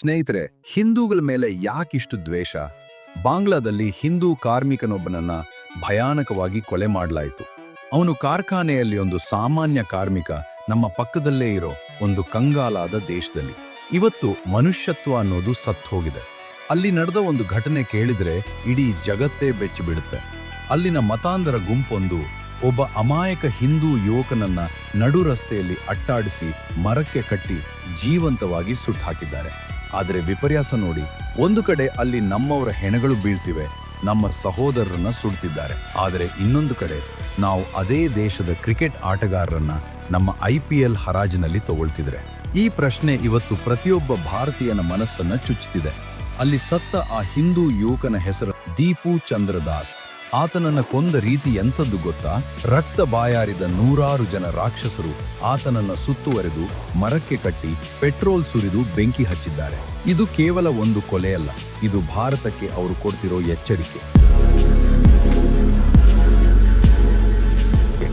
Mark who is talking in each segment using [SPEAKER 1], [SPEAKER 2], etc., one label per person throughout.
[SPEAKER 1] ಸ್ನೇಹಿತರೆ, ಹಿಂದೂಗಳ ಮೇಲೆ ಯಾಕಿಷ್ಟು ದ್ವೇಷ? ಬಾಂಗ್ಲಾದಲ್ಲಿ ಹಿಂದೂ ಕಾರ್ಮಿಕನೊಬ್ಬನನ್ನ ಭಯಾನಕವಾಗಿ ಕೊಲೆ ಮಾಡಲಾಯಿತು. ಅವನು ಕಾರ್ಖಾನೆಯಲ್ಲಿ ಒಂದು ಸಾಮಾನ್ಯ ಕಾರ್ಮಿಕ, ನಮ್ಮ ಪಕ್ಕದಲ್ಲೇ ಇರೋ ಒಂದು ಕಂಗಾಲಾದ ದೇಶದಲ್ಲಿ. ಇವತ್ತು ಮನುಷ್ಯತ್ವ ಅನ್ನೋದು ಸತ್ತು ಹೋಗಿದೆ ಅಲ್ಲಿ ನಡೆದ ಒಂದು ಘಟನೆ ಕೇಳಿದ್ರೆ ಇಡೀ ಜಗತ್ತೇ ಬೆಚ್ಚಿಬಿಡುತ್ತೆ. ಅಲ್ಲಿನ ಮತಾಂಧರ ಗುಂಪೊಂದು ಒಬ್ಬ ಅಮಾಯಕ ಹಿಂದೂ ಯುವಕನನ್ನ ನಡು ರಸ್ತೆಯಲ್ಲಿ ಅಟ್ಟಾಡಿಸಿ ಮರಕ್ಕೆ ಕಟ್ಟಿ ಜೀವಂತವಾಗಿ ಸುಟ್ಟು ಹಾಕಿದ್ದಾರೆ ಆದರೆ ವಿಪರ್ಯಾಸ ನೋಡಿ, ಒಂದು ಕಡೆ ಅಲ್ಲಿ ನಮ್ಮವರ ಹೆಣಗಳು ಬೀಳ್ತಿವೆ, ನಮ್ಮ ಸಹೋದರರನ್ನ ಸುಡ್ತಿದ್ದಾರೆ. ಆದರೆ ಇನ್ನೊಂದು ಕಡೆ, ನಾವು ಅದೇ ದೇಶದ ಕ್ರಿಕೆಟ್ ಆಟಗಾರರನ್ನ ನಮ್ಮ ಐ ಪಿ ಎಲ್ ಹರಾಜಿನಲ್ಲಿ ತಗೊಳ್ತಿದ್ರೆ. ಈ ಪ್ರಶ್ನೆ ಇವತ್ತು ಪ್ರತಿಯೊಬ್ಬ ಭಾರತೀಯನ ಮನಸ್ಸನ್ನ ಚುಚ್ಚುತ್ತಿದೆ ಅಲ್ಲಿ ಸತ್ತ ಆ ಹಿಂದೂ ಯುವಕನ ಹೆಸರು ದೀಪು ಚಂದ್ರದಾಸ್ ಆತನನ್ನ ಕೊಂದ ರೀತಿ ಎಂಥದ್ದು ಗೊತ್ತಾ? ರಕ್ತ ಬಾಯಾರಿದ ನೂರಾರು ಜನ ರಾಕ್ಷಸರು ಆತನನ್ನ ಸುತ್ತುವರೆದು ಮರಕ್ಕೆ ಕಟ್ಟಿ ಪೆಟ್ರೋಲ್ ಸುರಿದು ಬೆಂಕಿ ಹಚ್ಚಿದ್ದಾರೆ. ಇದು ಕೇವಲ ಒಂದು ಕೊಲೆಯಲ್ಲ, ಇದು ಭಾರತಕ್ಕೆ ಅವರು ಕೊಡ್ತಿರೋ ಎಚ್ಚರಿಕೆ.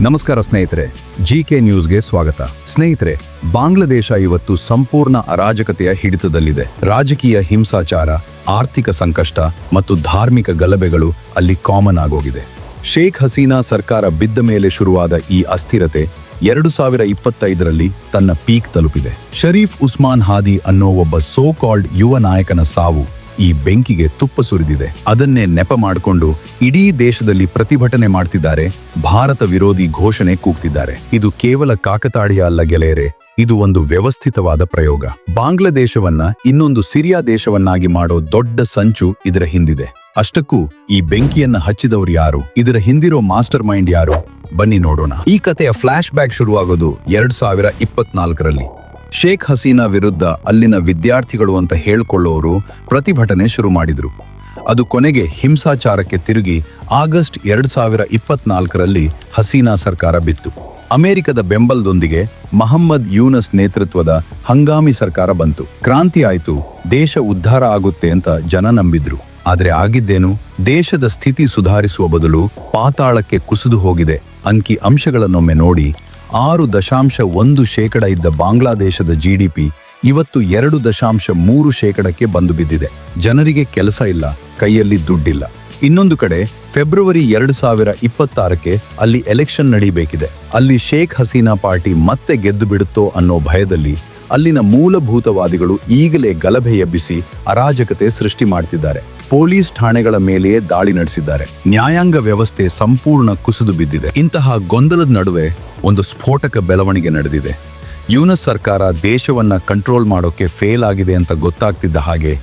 [SPEAKER 1] ನಮಸ್ಕಾರ ಸ್ನೇಹಿತರೆ ಜಿ ಕೆ ನ್ಯೂಸ್ಗೆ ಸ್ವಾಗತ. ಸ್ನೇಹಿತರೆ, ಬಾಂಗ್ಲಾದೇಶ ಇವತ್ತು ಸಂಪೂರ್ಣ ಅರಾಜಕತೆಯ ಹಿಡಿತದಲ್ಲಿದೆ. ರಾಜಕೀಯ ಹಿಂಸಾಚಾರ ಆರ್ಥಿಕ ಸಂಕಷ್ಟ ಮತ್ತು ಧಾರ್ಮಿಕ ಗಲಭೆಗಳು ಅಲ್ಲಿ ಕಾಮನ್ ಆಗೋಗಿದೆ. ಶೇಖ್ ಹಸೀನಾ ಸರ್ಕಾರ ಬಿದ್ದ ಮೇಲೆ ಶುರುವಾದ ಈ ಅಸ್ಥಿರತೆ ಎರಡು ಸಾವಿರ ಇಪ್ಪತ್ತೈದರಲ್ಲಿ ತನ್ನ ಪೀಕ್ ತಲುಪಿದೆ. ಶರೀಫ್ ಉಸ್ಮಾನ್ ಹಾದಿ ಅನ್ನೋ ಒಬ್ಬ ಸೋ ಕಾಲ್ಡ್ ಯುವ ನಾಯಕನ ಸಾವು ಈ ಬೆಂಕಿಗೆ ತುಪ್ಪ ಸುರಿದಿದೆ. ಅದನ್ನೇ ನೆಪ ಮಾಡಿಕೊಂಡು ಇಡೀ ದೇಶದಲ್ಲಿ ಪ್ರತಿಭಟನೆ ಮಾಡ್ತಿದ್ದಾರೆ, ಭಾರತ ವಿರೋಧಿ ಘೋಷಣೆ ಕೂಗ್ತಿದ್ದಾರೆ. ಇದು ಕೇವಲ ಕಾಕತಾಡಿಯ ಅಲ್ಲ ಗೆಳೆಯರೆ, ಇದು ಒಂದು ವ್ಯವಸ್ಥಿತವಾದ ಪ್ರಯೋಗ. ಬಾಂಗ್ಲಾದೇಶವನ್ನ ಇನ್ನೊಂದು ಸಿರಿಯಾ ದೇಶವನ್ನಾಗಿ ಮಾಡೋ ದೊಡ್ಡ ಸಂಚು ಇದರ ಹಿಂದಿದೆ. ಅಷ್ಟಕ್ಕೂ ಈ ಬೆಂಕಿಯನ್ನ ಹಚ್ಚಿದವರು ಯಾರು? ಇದರ ಹಿಂದಿರೋ ಮಾಸ್ಟರ್ ಮೈಂಡ್ ಯಾರು? ಬನ್ನಿ ನೋಡೋಣ. ಈ ಕಥೆಯ ಫ್ಲಾಶ್ ಬ್ಯಾಕ್ ಶುರುವಾಗೋದು ಎರಡ್ ಸಾವಿರ ಇಪ್ಪತ್ನಾಲ್ಕರಲ್ಲಿ. ಶೇಖ್ ಹಸೀನಾ ವಿರುದ್ಧ ಅಲ್ಲಿನ ವಿದ್ಯಾರ್ಥಿಗಳು ಅಂತ ಹೇಳ್ಕೊಳ್ಳೋರು ಪ್ರತಿಭಟನೆ ಶುರು ಮಾಡಿದರು. ಅದು ಕೊನೆಗೆ ಹಿಂಸಾಚಾರಕ್ಕೆ ತಿರುಗಿ ಆಗಸ್ಟ್ ಎರಡು ಸಾವಿರ ಇಪ್ಪತ್ನಾಲ್ಕರಲ್ಲಿ ಹಸೀನಾ ಸರ್ಕಾರ ಬಿತ್ತು. ಅಮೆರಿಕದ ಬೆಂಬಲದೊಂದಿಗೆ ಮಹಮ್ಮದ್ ಯೂನಸ್ ನೇತೃತ್ವದ ಹಂಗಾಮಿ ಸರ್ಕಾರ ಬಂತು. ಕ್ರಾಂತಿ ಆಯಿತು, ದೇಶ ಉದ್ಧಾರ ಆಗುತ್ತೆ ಅಂತ ಜನ ನಂಬಿದ್ರು. ಆದರೆ ಆಗಿದ್ದೇನು? ದೇಶದ ಸ್ಥಿತಿ ಸುಧಾರಿಸುವ ಬದಲು ಪಾತಾಳಕ್ಕೆ ಕುಸಿದು ಹೋಗಿದೆ. ಅಂಕಿ ಅಂಶಗಳನ್ನೊಮ್ಮೆ ನೋಡಿ ಆರು ದಶಾಂಶ ಒಂದು ಶೇಕಡ ಇದ್ದ ಬಾಂಗ್ಲಾದೇಶದ ಜಿಡಿಪಿ ಇವತ್ತು ಎರಡು ದಶಾಂಶ ಮೂರು ಶೇಕಡಕ್ಕೆ ಬಂದು ಬಿದ್ದಿದೆ. ಜನರಿಗೆ ಕೆಲಸ ಇಲ್ಲ, ಕೈಯಲ್ಲಿ ದುಡ್ಡಿಲ್ಲ. ಇನ್ನೊಂದು ಕಡೆ, ಫೆಬ್ರವರಿ ಎರಡು ಸಾವಿರ ಇಪ್ಪತ್ತಾರಕ್ಕೆ ಅಲ್ಲಿ ಎಲೆಕ್ಷನ್ ನಡೀಬೇಕಿದೆ. ಅಲ್ಲಿ ಶೇಖ್ ಹಸೀನಾ ಪಾರ್ಟಿ ಮತ್ತೆ ಗೆದ್ದು ಬಿಡುತ್ತೋ ಅನ್ನೋ ಭಯದಲ್ಲಿ ಅಲ್ಲಿನ ಮೂಲಭೂತವಾದಿಗಳು ಈಗಲೇ ಗಲಭೆ ಎಬ್ಬಿಸಿ ಅರಾಜಕತೆ ಸೃಷ್ಟಿ ಮಾಡ್ತಿದ್ದಾರೆ. ಪೊಲೀಸ್ ಠಾಣೆಗಳ ಮೇಲೆಯೇ ದಾಳಿ ನಡೆಸಿದ್ದಾರೆ. ನ್ಯಾಯಾಂಗ ವ್ಯವಸ್ಥೆ ಸಂಪೂರ್ಣ ಕುಸಿದು ಬಿದ್ದಿದೆ. ಇಂತಹ ಗೊಂದಲದ ನಡುವೆ ಒಂದು ಸ್ಫೋಟಕ ಬೆಳವಣಿಗೆ ನಡೆದಿದೆ. ಯೂನಸ್ ಸರ್ಕಾರ ದೇಶವನ್ನ ಕಂಟ್ರೋಲ್ ಮಾಡೋಕೆ ಫೇಲ್ ಆಗಿದೆ ಅಂತ ಗೊತ್ತಾಗ್ತಿದ್ದ ಹಾಗೆ,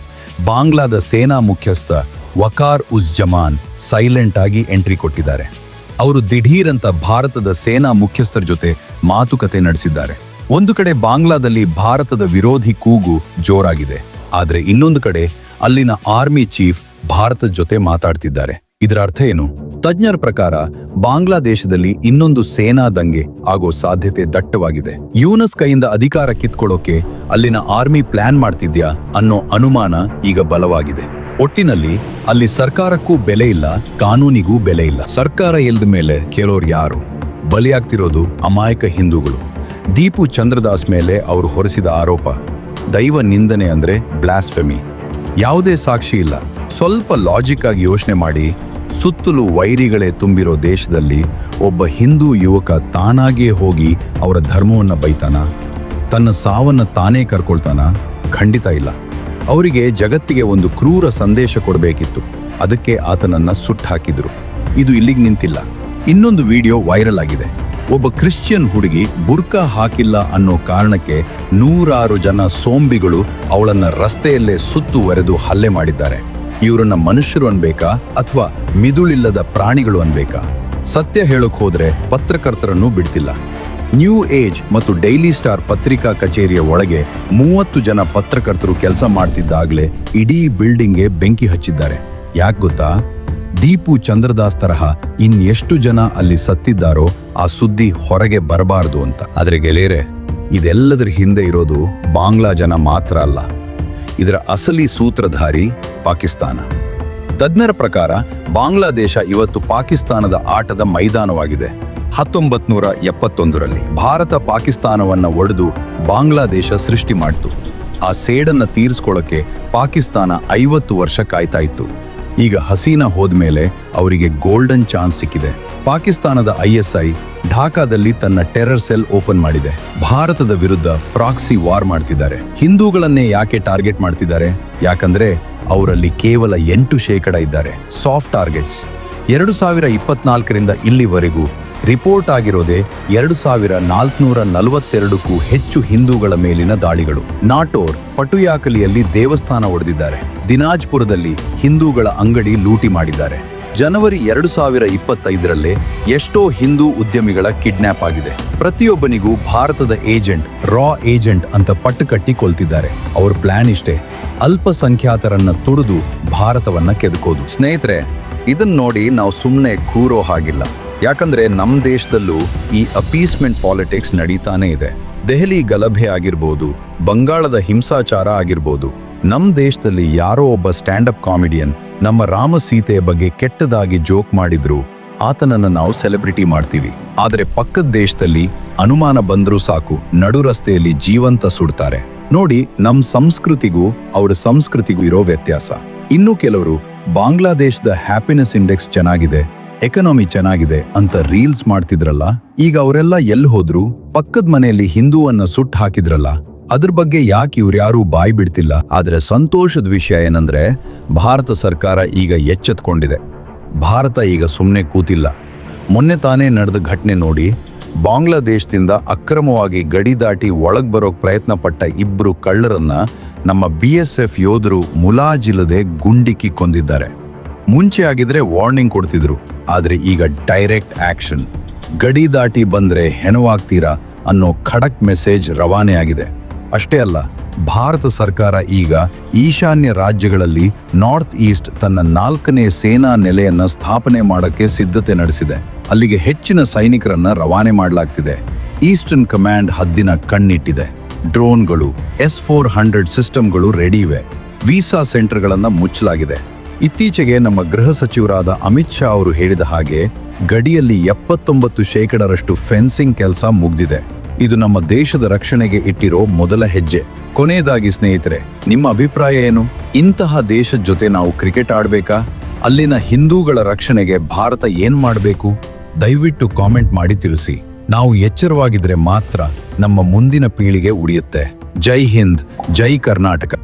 [SPEAKER 1] ಬಾಂಗ್ಲಾದ ಸೇನಾ ಮುಖ್ಯಸ್ಥ ವಕಾರ್ ಉಸ್ ಜಮಾನ್ ಸೈಲೆಂಟ್ ಆಗಿ ಎಂಟ್ರಿ ಕೊಟ್ಟಿದ್ದಾರೆ. ಅವರು ದಿಢೀರ್ ಅಂತ ಭಾರತದ ಸೇನಾ ಮುಖ್ಯಸ್ಥರ ಜೊತೆ ಮಾತುಕತೆ ನಡೆಸಿದ್ದಾರೆ. ಒಂದು ಕಡೆ ಬಾಂಗ್ಲಾದಲ್ಲಿ ಭಾರತದ ವಿರೋಧಿ ಕೂಗು ಜೋರಾಗಿದೆ. ಆದರೆ ಇನ್ನೊಂದು ಕಡೆ ಅಲ್ಲಿನ ಆರ್ಮಿ ಚೀಫ್ ಭಾರತದ ಜೊತೆ ಮಾತಾಡ್ತಿದ್ದಾರೆ. ಇದರ ಅರ್ಥ ಏನು? ತಜ್ಞರ ಪ್ರಕಾರ, ಬಾಂಗ್ಲಾದೇಶದಲ್ಲಿ ಇನ್ನೊಂದು ಸೇನಾ ದಂಗೆ ಆಗೋ ಸಾಧ್ಯತೆ ದಟ್ಟವಾಗಿದೆ. ಯೂನಸ್ ಕೈಯಿಂದ ಅಧಿಕಾರ ಕಿತ್ಕೊಳ್ಳೋಕೆ ಅಲ್ಲಿನ ಆರ್ಮಿ ಪ್ಲಾನ್ ಮಾಡ್ತಿದ್ಯಾ ಅನ್ನೋ ಅನುಮಾನ ಈಗ ಬಲವಾಗಿದೆ. ಒಟ್ಟಿನಲ್ಲಿ, ಅಲ್ಲಿ ಸರ್ಕಾರಕ್ಕೂ ಬೆಲೆ ಇಲ್ಲ, ಕಾನೂನಿಗೂ ಬೆಲೆ ಇಲ್ಲ. ಸರ್ಕಾರ ಇಲ್ದ ಮೇಲೆ ಕೆಲವ್ರು ಯಾರು? ಬಲಿಯಾಗ್ತಿರೋದು ಅಮಾಯಕ ಹಿಂದೂಗಳು. ದೀಪು ಚಂದ್ರದಾಸ್ ಮೇಲೆ ಅವರು ಹೊರಿಸಿದ ಆರೋಪ, ದೈವ ನಿಂದನೆ ಅಂದ್ರೆ ಬ್ಲಾಸ್ಫೆಮಿ ಯಾವುದೇ ಸಾಕ್ಷಿ ಇಲ್ಲ. ಸ್ವಲ್ಪ ಲಾಜಿಕ್ ಆಗಿ ಯೋಚನೆ ಮಾಡಿ, ಸುತ್ತಲೂ ವೈರಿಗಳೇ ತುಂಬಿರೋ ದೇಶದಲ್ಲಿ ಒಬ್ಬ ಹಿಂದೂ ಯುವಕ ತಾನಾಗಿಯೇ ಹೋಗಿ ಅವರ ಧರ್ಮವನ್ನು ಬೈತಾನ? ತನ್ನ ಸಾವನ್ನ ತಾನೇ ಕರ್ಕೊಳ್ತಾನ? ಖಂಡಿತ ಇಲ್ಲ. ಅವರಿಗೆ ಜಗತ್ತಿಗೆ ಒಂದು ಕ್ರೂರ ಸಂದೇಶ ಕೊಡಬೇಕಿತ್ತು. ಅದಕ್ಕೆ ಆತನನ್ನ ಸುಟ್ಟು ಹಾಕಿದ್ರು. ಇದು ಇಲ್ಲಿಗೆ ನಿಂತಿಲ್ಲ. ಇನ್ನೊಂದು ವಿಡಿಯೋ ವೈರಲ್ ಆಗಿದೆ. ಒಬ್ಬ ಕ್ರಿಶ್ಚಿಯನ್ ಹುಡುಗಿ ಬುರ್ಕಾ ಹಾಕಿಲ್ಲ ಅನ್ನೋ ಕಾರಣಕ್ಕೆ ನೂರಾರು ಜನ ಸೋಂಬಿಗಳು ಅವಳನ್ನ ರಸ್ತೆಯಲ್ಲೇ ಸುತ್ತುವರೆದು ಹಲ್ಲೆ ಮಾಡಿದ್ದಾರೆ. ಇವರನ್ನ ಮನುಷ್ಯರು ಅನ್ಬೇಕಾ ಅಥವಾ ಮಿದುಳಿಲ್ಲದ ಪ್ರಾಣಿಗಳು ಅನ್ಬೇಕಾ? ಸತ್ಯ ಹೇಳೋಕ್ ಹೋದ್ರೆ ಪತ್ರಕರ್ತರನ್ನು ಬಿಡ್ತಿಲ್ಲ. ನ್ಯೂ ಏಜ್ ಮತ್ತು ಡೈಲಿ ಸ್ಟಾರ್ ಪತ್ರಿಕಾ ಕಚೇರಿಯ ಒಳಗೆ ಮೂವತ್ತು ಜನ ಪತ್ರಕರ್ತರು ಕೆಲಸ ಮಾಡ್ತಿದ್ದಾಗಲೇ ಇಡೀ ಬಿಲ್ಡಿಂಗ್ಗೆ ಬೆಂಕಿ ಹಚ್ಚಿದ್ದಾರೆ. ಯಾಕೆ ಗೊತ್ತಾ? ದೀಪು ಚಂದ್ರದಾಸ್ ತರಹ ಇನ್ನೆಷ್ಟು ಜನ ಅಲ್ಲಿ ಸತ್ತಿದ್ದಾರೋ ಆ ಸುದ್ದಿ ಹೊರಗೆ ಬರಬಾರದು ಅಂತ. ಆದರೆ ಗೆಳೆಯರೆ, ಇದೆಲ್ಲದರ ಹಿಂದೆ ಇರೋದು ಬಾಂಗ್ಲಾ ಜನ ಮಾತ್ರ ಅಲ್ಲ. ಇದರ ಅಸಲಿ ಸೂತ್ರಧಾರಿ ಪಾಕಿಸ್ತಾನ. ತಜ್ಞರ ಪ್ರಕಾರ ಬಾಂಗ್ಲಾದೇಶ ಇವತ್ತು ಪಾಕಿಸ್ತಾನದ ಆಟದ ಮೈದಾನವಾಗಿದೆ. ಹತ್ತೊಂಬತ್ ನೂರ ಎಪ್ಪತ್ತೊಂದರಲ್ಲಿ ಭಾರತ ಪಾಕಿಸ್ತಾನವನ್ನ ಒಡೆದು ಬಾಂಗ್ಲಾದೇಶ ಸೃಷ್ಟಿ ಮಾಡಿತು. ಆ ಸೇಡನ್ನ ತೀರಿಸ್ಕೊಳ್ಳೋಕೆ ಪಾಕಿಸ್ತಾನ ಐವತ್ತು ವರ್ಷ ಕಾಯ್ತಾ ಇತ್ತು. ಈಗ ಹಸೀನಾ ಹೋದ್ಮೇಲೆ ಅವರಿಗೆ ಗೋಲ್ಡನ್ ಚಾನ್ಸ್ ಸಿಕ್ಕಿದೆ. ಪಾಕಿಸ್ತಾನದ ಐಎಸ್ಐ ಢಾಕಾದಲ್ಲಿ ತನ್ನ ಟೆರರ್ ಸೆಲ್ ಓಪನ್ ಮಾಡಿದೆ. ಭಾರತದ ವಿರುದ್ಧ ಪ್ರಾಕ್ಸಿ ವಾರ್ ಮಾಡ್ತಿದ್ದಾರೆ. ಹಿಂದೂಗಳನ್ನೇ ಯಾಕೆ ಟಾರ್ಗೆಟ್ ಮಾಡ್ತಿದ್ದಾರೆ? ಯಾಕಂದ್ರೆ ಅವರಲ್ಲಿ ಕೇವಲ ಎಂಟು ಶೇಕಡ ಇದ್ದಾರೆ. ಸಾಫ್ಟ್ ಟಾರ್ಗೆಟ್ಸ್ ಎರಡು ಸಾವಿರ ಇಪ್ಪತ್ನಾಲ್ಕರಿಂದ ಇಲ್ಲಿವರೆಗೂ ರಿಪೋರ್ಟ್ ಆಗಿರೋದೇ ಎರಡು ಸಾವಿರ ನಾಲ್ಕುನೂರ ನಲವತ್ತೆರಡಕ್ಕೂ ಹೆಚ್ಚು ಹಿಂದೂಗಳ ಮೇಲಿನ ದಾಳಿಗಳು. ನಾಟೋರ್ ಪಟುಯಾಕಲಿಯಲ್ಲಿ ದೇವಸ್ಥಾನ ಒಡೆದಿದ್ದಾರೆ. ದಿನಾಜ್ಪುರದಲ್ಲಿ ಹಿಂದೂಗಳ ಅಂಗಡಿ ಲೂಟಿ ಮಾಡಿದ್ದಾರೆ. ಜನವರಿ ಎರಡು ಸಾವಿರ ಇಪ್ಪತ್ತೈದರಲ್ಲೇ ಎಷ್ಟೋ ಹಿಂದೂ ಉದ್ಯಮಿಗಳ ಕಿಡ್ನ್ಯಾಪ್ ಆಗಿದೆ. ಪ್ರತಿಯೊಬ್ಬನಿಗೂ ಭಾರತದ ಏಜೆಂಟ್, ರಾ ಏಜೆಂಟ್ ಅಂತ ಪಟ್ಟು ಕಟ್ಟಿ ಕೊಲ್ತಿದ್ದಾರೆ. ಅವ್ರ ಪ್ಲಾನ್ ಇಷ್ಟೇ, ಅಲ್ಪಸಂಖ್ಯಾತರನ್ನ ತುಡಿದು ಭಾರತವನ್ನ ಕೆದಕೋದು. ಸ್ನೇಹಿತರೆ ಇದನ್ನ ನೋಡಿ ನಾವು ಸುಮ್ಮನೆ ಕೂರೋ ಹಾಗಿಲ್ಲ. ಯಾಕಂದ್ರೆ ನಮ್ಮ ದೇಶದಲ್ಲೂ ಈ ಅಪೀಸ್ಮೆಂಟ್ ಪಾಲಿಟಿಕ್ಸ್ ನಡೀತಾನೆ ಇದೆ. ದೆಹಲಿ ಗಲಭೆ ಆಗಿರ್ಬೋದು, ಬಂಗಾಳದ ಹಿಂಸಾಚಾರ ಆಗಿರ್ಬೋದು ನಮ್ಮ ದೇಶದಲ್ಲಿ ಯಾರೋ ಒಬ್ಬ ಸ್ಟ್ಯಾಂಡಪ್ ಕಾಮಿಡಿಯನ್ ನಮ್ಮ ರಾಮ ಸೀತೆಯ ಬಗ್ಗೆ ಕೆಟ್ಟದಾಗಿ ಜೋಕ್ ಮಾಡಿದ್ರು. ಆತನನ್ನ ನಾವು ಸೆಲೆಬ್ರಿಟಿ ಮಾಡ್ತೀವಿ. ಆದರೆ ಪಕ್ಕದ ದೇಶದಲ್ಲಿ ಅನುಮಾನ ಬಂದರೂ ಸಾಕು, ನಡು ರಸ್ತೆಯಲ್ಲಿ ಜೀವಂತ ಸುಡ್ತಾರೆ. ನೋಡಿ ನಮ್ಮ ಸಂಸ್ಕೃತಿಗೂ, ಅವರ ಸಂಸ್ಕೃತಿಗೂ ಇರೋ ವ್ಯತ್ಯಾಸ. ಇನ್ನು ಕೆಲವರು, ಬಾಂಗ್ಲಾದೇಶದ ಹ್ಯಾಪಿನೆಸ್ ಇಂಡೆಕ್ಸ್ ಚೆನ್ನಾಗಿದೆ, ಎಕನಾಮಿ ಚೆನ್ನಾಗಿದೆ ಅಂತ ರೀಲ್ಸ್ ಮಾಡ್ತಿದ್ರಲ್ಲ? ಈಗ ಅವರೆಲ್ಲ ಎಲ್ಲಿ ಹೋದ್ರು? ಪಕ್ಕದ ಮನೆಯಲ್ಲಿ ಹಿಂದೂವನ್ನ ಸುಟ್ಟು ಹಾಕಿದ್ರಲ್ಲ? ಅದ್ರ ಬಗ್ಗೆ ಯಾಕೆ ಇವ್ರ್ಯಾರೂ ಬಾಯಿ ಬಿಡ್ತಿಲ್ಲ? ಆದರೆ ಸಂತೋಷದ ವಿಷಯ ಏನಂದ್ರೆ, ಭಾರತ ಸರ್ಕಾರ ಈಗ ಎಚ್ಚೆತ್ಕೊಂಡಿದೆ. ಭಾರತ ಈಗ ಸುಮ್ಮನೆ ಕೂತಿಲ್ಲ. ಮೊನ್ನೆ ತಾನೇ ನಡೆದ ಘಟನೆ ನೋಡಿ, ಬಾಂಗ್ಲಾದೇಶದಿಂದ ಅಕ್ರಮವಾಗಿ ಗಡಿ ದಾಟಿ ಒಳಗೆ ಬರೋಕ್ ಪ್ರಯತ್ನ ಪಟ್ಟ ಇಬ್ರು ಕಳ್ಳರನ್ನ ನಮ್ಮ ಬಿ ಎಸ್ ಎಫ್ ಯೋಧರು ಮುಲಾಜಿಲ್ಲದೆ ಗುಂಡಿಕ್ಕಿ ಕೊಂದಿದ್ದಾರೆ. ಮುಂಚೆ ಆಗಿದ್ರೆ ವಾರ್ನಿಂಗ್ ಕೊಡ್ತಿದ್ರು, ಆದರೆ ಈಗ ಡೈರೆಕ್ಟ್ ಆಕ್ಷನ್. ಗಡಿ ದಾಟಿ ಬಂದ್ರೆ ಹೆಣವಾಗ್ತೀರಾ ಅನ್ನೋ ಖಡಕ್ ಮೆಸೇಜ್ ರವಾನೆ ಆಗಿದೆ ಅಷ್ಟೇ ಅಲ್ಲ, ಭಾರತ ಸರ್ಕಾರ ಈಗ ಈಶಾನ್ಯ ರಾಜ್ಯಗಳಲ್ಲಿ ನಾರ್ತ್ ಈಸ್ಟ್ ತನ್ನ ನಾಲ್ಕನೇ ಸೇನಾ ನೆಲೆಯನ್ನ ಸ್ಥಾಪನೆ ಮಾಡಕ್ಕೆ ಸಿದ್ಧತೆ ನಡೆಸಿದೆ. ಅಲ್ಲಿಗೆ ಹೆಚ್ಚಿನ ಸೈನಿಕರನ್ನ ರವಾನೆ ಮಾಡಲಾಗ್ತಿದೆ. ಈಸ್ಟರ್ನ್ ಕಮಾಂಡ್ ಹದ್ದಿನ ಕಣ್ಣಿಟ್ಟಿದೆ. ಡ್ರೋನ್ಗಳು, ಎಸ್ ಫೋರ್ ಹಂಡ್ರೆಡ್ ಸಿಸ್ಟಮ್ಗಳು ರೆಡಿ ಇವೆ. ವೀಸಾ ಸೆಂಟರ್ಗಳನ್ನ ಮುಚ್ಚಲಾಗಿದೆ. ಇತ್ತೀಚೆಗೆ ನಮ್ಮ ಗೃಹ ಸಚಿವರಾದ ಅಮಿತ್ ಶಾ ಅವರು ಹೇಳಿದ ಹಾಗೆ ಗಡಿಯಲ್ಲಿ ಎಪ್ಪತ್ತೊಂಬತ್ತು ಶೇಕಡರಷ್ಟು ಫೆನ್ಸಿಂಗ್ ಕೆಲಸ ಮುಗ್ದಿದೆ. ಇದು ನಮ್ಮ ದೇಶದ ರಕ್ಷಣೆಗೆ ಇಟ್ಟಿರೋ ಮೊದಲ ಹೆಜ್ಜೆ. ಕೊನೆಯದಾಗಿ ಸ್ನೇಹಿತರೆ, ನಿಮ್ಮ ಅಭಿಪ್ರಾಯ ಏನು? ಇಂತಹ ದೇಶದ ಜೊತೆ ನಾವು ಕ್ರಿಕೆಟ್ ಆಡ್ಬೇಕಾ? ಅಲ್ಲಿನ ಹಿಂದೂಗಳ ರಕ್ಷಣೆಗೆ ಭಾರತ ಏನ್ ಮಾಡಬೇಕು? ದಯವಿಟ್ಟು ಕಾಮೆಂಟ್ ಮಾಡಿ ತಿಳಿಸಿ. ನಾವು ಎಚ್ಚರವಾಗಿದ್ರೆ ಮಾತ್ರ ನಮ್ಮ ಮುಂದಿನ ಪೀಳಿಗೆ ಉಳಿಯುತ್ತೆ. ಜೈ ಹಿಂದ್, ಜೈ ಕರ್ನಾಟಕ.